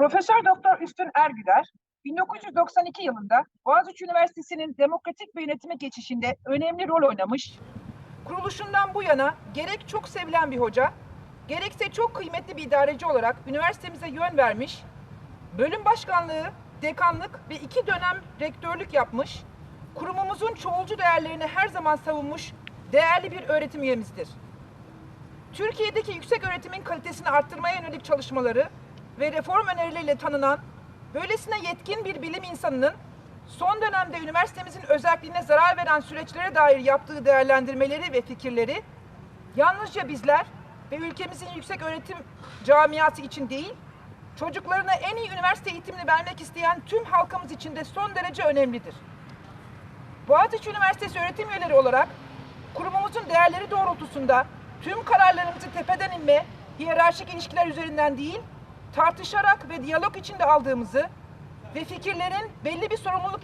Profesör Doktor Üstün Ergüder, 1992 yılında Boğaziçi Üniversitesi'nin demokratik bir yönetime geçişinde önemli rol oynamış, kuruluşundan bu yana gerek çok sevilen bir hoca, gerekse çok kıymetli bir idareci olarak üniversitemize yön vermiş, bölüm başkanlığı, dekanlık ve iki dönem rektörlük yapmış, kurumumuzun çoğulcu değerlerini her zaman savunmuş değerli bir öğretim üyemizdir. Türkiye'deki yüksek öğretimin kalitesini arttırmaya yönelik çalışmaları ve reform önerileriyle tanınan, böylesine yetkin bir bilim insanının son dönemde üniversitemizin özelliğine zarar veren süreçlere dair yaptığı değerlendirmeleri ve fikirleri yalnızca bizler ve ülkemizin yüksek öğretim camiası için değil, çocuklarına en iyi üniversite eğitimini vermek isteyen tüm halkımız için de son derece önemlidir. Boğaziçi Üniversitesi öğretim üyeleri olarak kurumumuzun değerleri doğrultusunda tüm kararlarımızı tepeden inme, hiyerarşik ilişkiler üzerinden değil, tartışarak ve diyalog içinde aldığımızı ve fikirlerin belli bir sorumluluk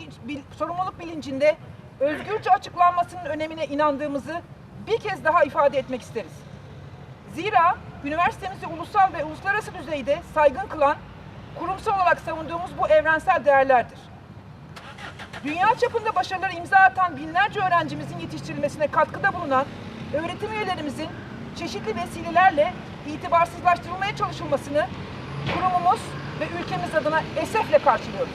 sorumluluk bilincinde özgürce açıklanmasının önemine inandığımızı bir kez daha ifade etmek isteriz. Zira üniversitemizi ulusal ve uluslararası düzeyde saygın kılan, kurumsal olarak savunduğumuz bu evrensel değerlerdir. Dünya çapında başarıları imza atan binlerce öğrencimizin yetiştirilmesine katkıda bulunan öğretim üyelerimizin çeşitli vesilelerle itibarsızlaştırılmaya çalışılmasını kurumumuz ve ülkemiz adına esefle karşılıyoruz.